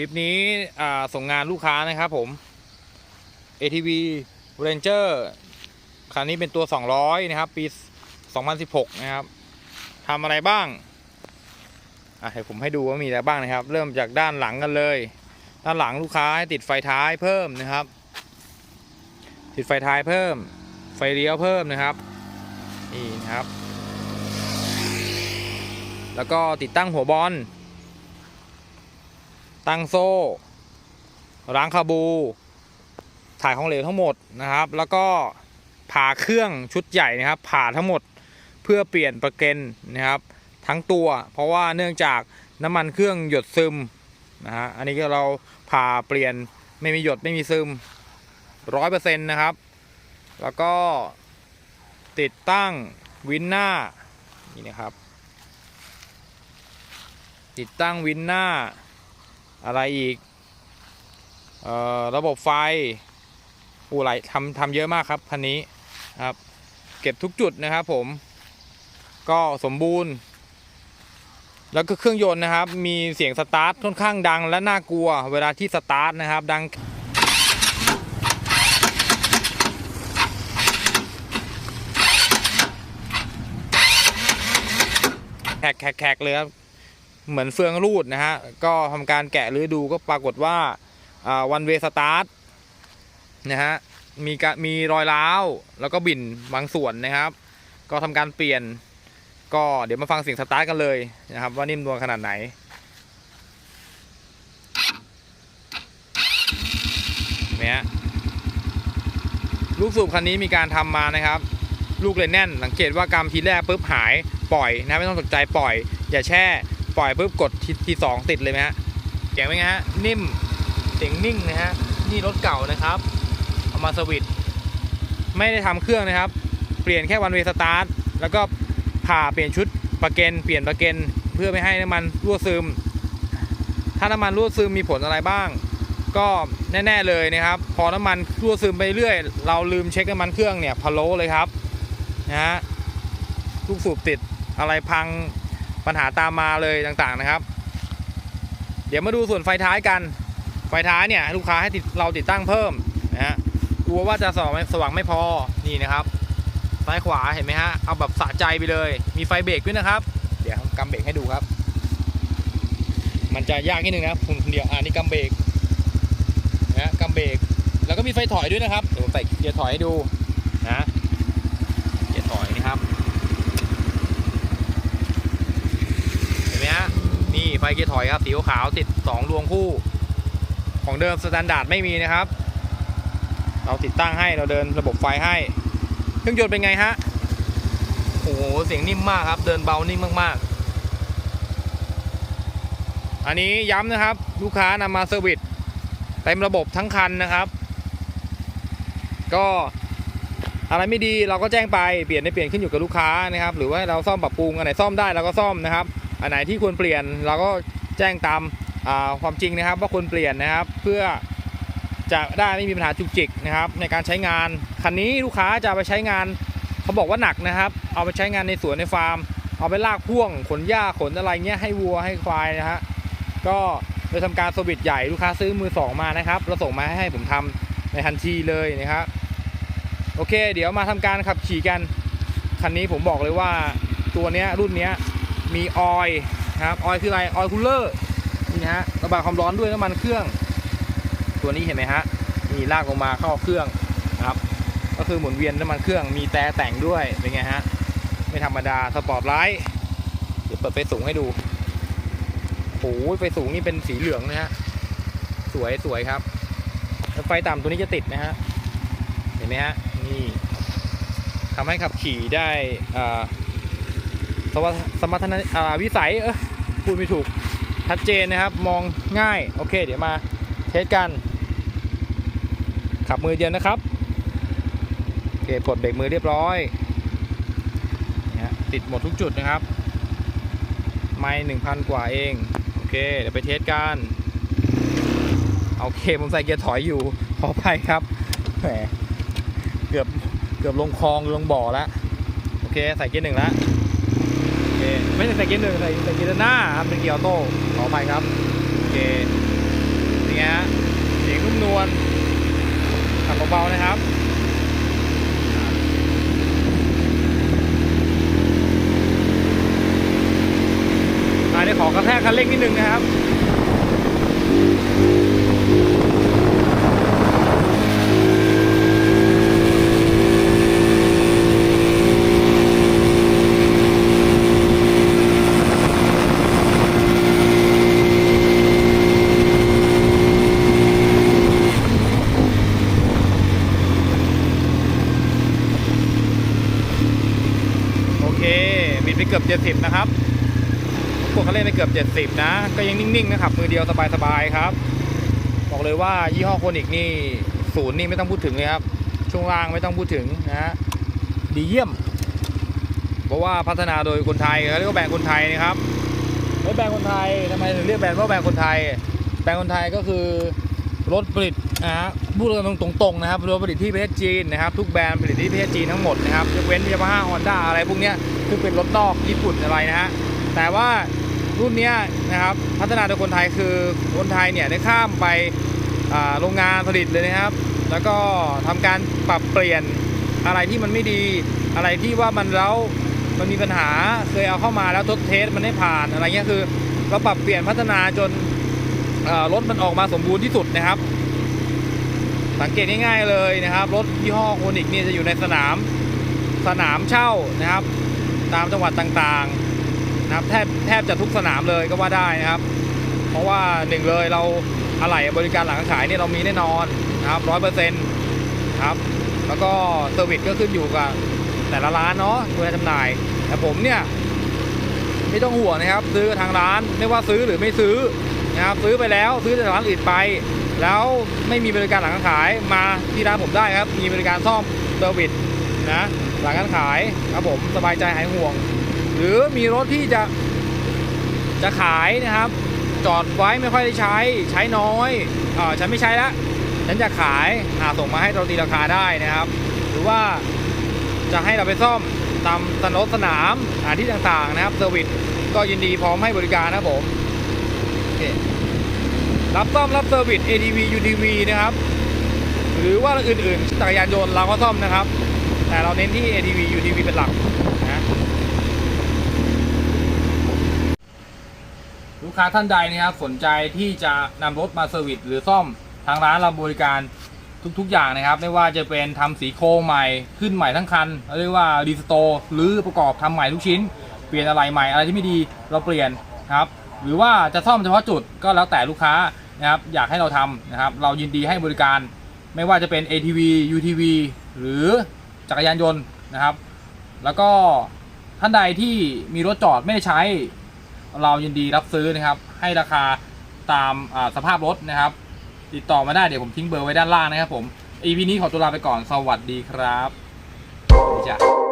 ลิปนี้ส่งงานลูกค้านะครับผม ATV Ranger คันนี้เป็นตัว 200 นะครับ ปี 2016 นะครับทำอะไรบ้างอะให้ผมให้ดูว่ามีอะไรบ้างนะครับ เริ่มจากด้านหลังกันเลย ด้านหลังลูกค้าให้ติดไฟท้ายเพิ่มนะครับ ติดไฟท้ายเพิ่ม ไฟเลี้ยวเพิ่มนะครับนี่นะครับ แล้วก็ติดตั้งหัวบอล ตั้งโซ่ ล้างคาบู ถ่ายของเหลวทั้งหมดนะครับ แล้วก็ผ่าเครื่องชุดใหญ่นะครับ ผ่าทั้งหมดเพื่อเปลี่ยนประเก็นนะครับ ทั้งตัว เพราะว่าเนื่องจากน้ำมันเครื่องหยดซึมนะฮะอันนี้ก็เราผ่าเปลี่ยนไม่มีหยดไม่มีซึมร้อยเปอร์เซ็นต์นะครับ แล้วก็ติดตั้งวินหน้านี่นะครับ ติดตั้งวินหน้า อะไรอีกออระบบไฟอู้หลทำทำเยอะมากครับคันนี้ครับ เก็บทุกจุดนะครับผม ก็สมบูรณ์ แล้วก็เครื่องยนต์นะครับ มีเสียงสตาร์ทค่อนข้างดังและน่ากลัว เวลาที่สตาร์ทนะครับ ดังแขกแขกแขกเลยครับ เหมือนเฟืองรูดนะฮะ ก็ทำการแกะหรือดูก็ปรากฏว่าวันเวสตาร์ทนะฮะมีมีรอยร้าวแล้วก็บิ่นบางส่วนนะครับ ก็ทำการเปลี่ยน ก็เดี๋ยวมาฟังเสียงสตาร์ทกันเลยนะครับว่านิ่มนวลขนาดไหนเห็นไหมลูกสูบคันนี้มีการทำมานะครับ ลูกเลยแน่นสังเกตว่ากำทีแรกปุ๊บหายปล่อยนะไม่ต้องตกใจปล่อย อย่าแช่ ปล่อยปุ๊บกดทีทีสองติดเลยไหมฮะเจ๋งไหมฮะนิ่มเสียงนิ่งนะฮะนี่รถเก่านะครับเอามาสวิตไม่ได้ทำเครื่องนะครับ เปลี่ยนแค่วันเวสตาร์ทแล้วก็ผ่าเปลี่ยนชุดประเกนเปลี่ยนประเกนเพื่อไม่ให้น้ำมันรั่วซึม ถ้าน้ำมันรั่วซึมมีผลอะไรบ้าง ก็แน่ ๆเลยนะครับ พอน้ำมันรั่วซึมไปเรื่อย เราลืมเช็คน้ำมันเครื่องเนี่ยพะโล้เลยครับนะฮะลูกสูบติดอะไรพัง ปัญหาตามมาเลยต่างๆนะครับ เดี๋ยวมาดูส่วนไฟท้ายกัน ไฟท้ายเนี่ยลูกค้าให้ติดเราติดตั้งเพิ่มนะฮะกลัวว่าจะสว่างไม่สว่างไม่พอนี่นะครับ ซ้ายขวาเห็นไหมฮะเอาแบบสะใจไปเลย มีไฟเบรกด้วยนะครับ เดี๋ยวกำเบรกให้ดูครับ มันจะยากนิดนึงนะคุณเดียวอ่านี่กำเบรกนะกำเบรกแล้วก็มีไฟถอยด้วยนะครับเดี๋ยวผมใส่เกียร์ถอยให้ดูนะเกียร์ถอยนี่ครับ เห็นไหมฮะ นี่ ไฟเกียร์ถอยครับสีขาวติด2ดวงคู่ ของเดิมสแตนดาร์ดไม่มีนะครับ เราติดตั้งให้เราเดินระบบไฟให้ เครื่องยนต์เป็นไงฮะโอ้โหเสียงนิ่มมากครับ เดินเบานิ่มมากๆ อันนี้ย้ำนะครับ ลูกค้านำมาเซอร์วิสเต็มระบบทั้งคันนะครับ ก็อะไรไม่ดีเราก็แจ้งไปเปลี่ยนได้เปลี่ยนขึ้นอยู่กับลูกค้านะครับ หรือว่าเราซ่อมปรับปรุงอันไหนซ่อมได้เราก็ซ่อมนะครับ อันไหนที่ควรเปลี่ยนเราก็แจ้งตามาความจริงนะครับ ว่าควรเปลี่ยนนะครับ เพื่อจะได้ไม่มีปัญหาจุกจิกนะครับ ในการใช้งานคันนี้ลูกค้าจะไปใช้งานเขาบอกว่าหนักนะครับ เอาไปใช้งานในสวนในฟาร์ม เอาไปลากพ่วงขนหญ้าขนอะไรเงี้ยให้วัวให้ควายนะฮะก็โดยทำการสวิตช์ใหญ่ลูกค้าซื้อมือสองมานะครับแล้วส่งมาให้ผมทำในทันทีเลยนะครับโอเค เดี๋ยวมาทำการขับขี่กันคันนี้ผมบอกเลยว่าตัวเนี้ยรุ่นเนี้ย มีออยนะครับออยคืออะไรออยคูลเลอร์นี่นะฮะระบายความร้อนด้วยน้ำมันเครื่อง ตัวนี้เห็นไหมฮะนี่ลากลงมาเข้าเครื่องนะครับ ก็คือหมุนเวียนน้ำมันเครื่องมีแต่แต่งด้วยเป็นไงฮะไม่ธรรมดาสปอร์ตไลท์เดี๋ยวเปิดไฟสูงให้ดูโอ้ยไฟสูงนี่เป็นสีเหลืองนะฮะสวยสวยครับไฟต่ำตัวนี้จะติดนะฮะเห็นไหมฮะนี่ทำให้ขับขี่ได้ อ่าสสมรรถนะวิสัยเออพูดไม่ถูกชัดเจนนะครับ มองง่าย โอเค เดี๋ยวมาเทสกัน ขับมือเดียวนะครับโอเคปลดเบรกมือเรียบร้อยนี่ฮะติดหมดทุกจุดนะครับ ไม่หนึ่งพันกว่าเอง โอเค เดี๋ยวไปเทสกันโอเค ผมใส่เกียร์ถอยอยู่ ขออภัยครับแหมเกือบเกือบลงคลองลงบ่อแล้ว โอเค ใส่เกียร์หนึ่งแล้ว เคไม่ใช่ใส่เกียร์หนึ่งใส่ใส่เกียร์หน้าครับเป็นเกียร์ออโต้ขออภัยครับโอเคนี่ไงฮะเสียงนุ่มนวลขับเบาๆนะครับอ่าเดี๋ยวขอกระแทกคันเร่งนิดนึงนะครับ โอเค บิดไปเกือบ 70 นะครับพวก เขาเล่นไปเกือบ 70 นะ ก็ยังนิ่งๆนะครับมือเดียวสบายๆครับ บอกเลยว่ายี่ห้อโคนิกนี่ศูนย์นี่ไม่ต้องพูดถึงเลยครับ ช่วงล่างไม่ต้องพูดถึงนะดีเยี่ยม เพราะว่าพัฒนาโดยคนไทยเขาเรียกว่าแบรนด์คนไทยนะครับแล้วแบรนด์คนไทยทำไมถึงเรียกแบรนด์ว่าแบรนด์คนไทย แบรนด์คนไทยก็คือรถผลิตนะฮะพูดกันตรงๆนะครับรถผลิตที่ประเทศจีนนะครับทุกแบรนด์ผลิตที่ประเทศจีนทั้งหมดนะครับยกเว้นยามาฮ่าฮอนด้าอะไรพวกนี้ยซึ่งเป็นรถนอกญี่ปุ่นอะไรนะฮะแต่ว่า รุ่นนี้นะครับพัฒนาโดยคนไทยคือคนไทยเนี่ยได้ข้ามไปโรงงานผลิตเลยนะครับ แล้วก็ทำการปรับเปลี่ยนอะไรที่มันไม่ดีอะไรที่ว่ามันแล้วมันมีปัญหาเคยเอาเข้ามาแล้วทดเทสมันไม่ผ่านอะไรเงี้ยคือเราปรับเปลี่ยนพัฒนาจนรถมันออกมาสมบูรณ์ที่สุดนะครับ สังเกตง่ายๆเลยนะครับ รถยี่ห้อโคนิกเนี่ยจะอยู่ในสนามสนามเช่านะครับ ตามจังหวัดต่างๆ นะครับแทบแทบจะทุกสนามเลยก็ว่าได้นะครับ เพราะว่าหนึ่งเลยเราอะไหล่บริการหลังขายเนี่ยเรามีแน่นอนนะครับร้อยเปอร์เซ็นต์ครับ แล้วก็เซอร์วิสก็ขึ้นอยู่กับแต่ละร้านเนาะตัวแทนจำหน่าย แต่ผมเนี่ยไม่ต้องห่วงนะครับ ซื้อทางร้านไม่ว่าซื้อหรือไม่ซื้อนะครับซื้อไปแล้วซื้อจากร้านอื่นไป แล้วไม่มีบริการหลังการขายมาที่ร้านผมได้ครับ มีบริการซ่อมเซอร์วิสนะหลังการขายครับผมสบายใจหายห่วง หรือมีรถที่จะจะขายนะครับ จอดไว้ไม่ค่อยได้ใช้ใช้น้อยอ่าฉันไม่ใช้แล้วฉันจะขายอ่าส่งมาให้เราตีราคาได้นะครับ หรือว่าจะให้เราไปซ่อมตามสนสนามอาที่ต่างๆนะครับเซอร์วิสก็ยินดีพร้อมให้บริการนะผมโอเครับซ่อมรับเซอร์วิส ATV UTV นะครับ หรือว่าอื่นๆจักรยานยนต์เราก็ซ่อมนะครับ แต่เราเน้นที่ ATV UTV เป็นหลักนะลูก ค้าท่านใดนะครับสนใจที่จะนำรถมาเซอร์วิสหรือซ่อมทางร้านเราบริการทุกๆ อย่างนะครับ ไม่ว่าจะเป็นทำสีโครงใหม่ขึ้นใหม่ทั้งคันเรียกว่ารีสโตร์หรือประกอบทำใหม่ทุกชิ้น เปลี่ยนอะไรใหม่อะไรที่ไม่ดีเราเปลี่ยนครับ หรือว่าจะซ่อมเฉพาะจุดก็แล้วแต่ลูกค้านะครับอยากให้เราทำนะครับ เรายินดีให้บริการ ไม่ว่าจะเป็น ATV UTV หรือจักรยานยนต์นะครับ แล้วก็ท่านใดที่มีรถจอดไม่ได้ใช้ เรายินดีรับซื้อนะครับ ให้ราคาตามสภาพรถนะครับ ติดต่อมาได้เดี๋ยวผมทิ้งเบอร์ไว้ด้านล่างนะครับผม EP นี้ขอตัวลาไปก่อนสวัสดีครับดีจ้ะ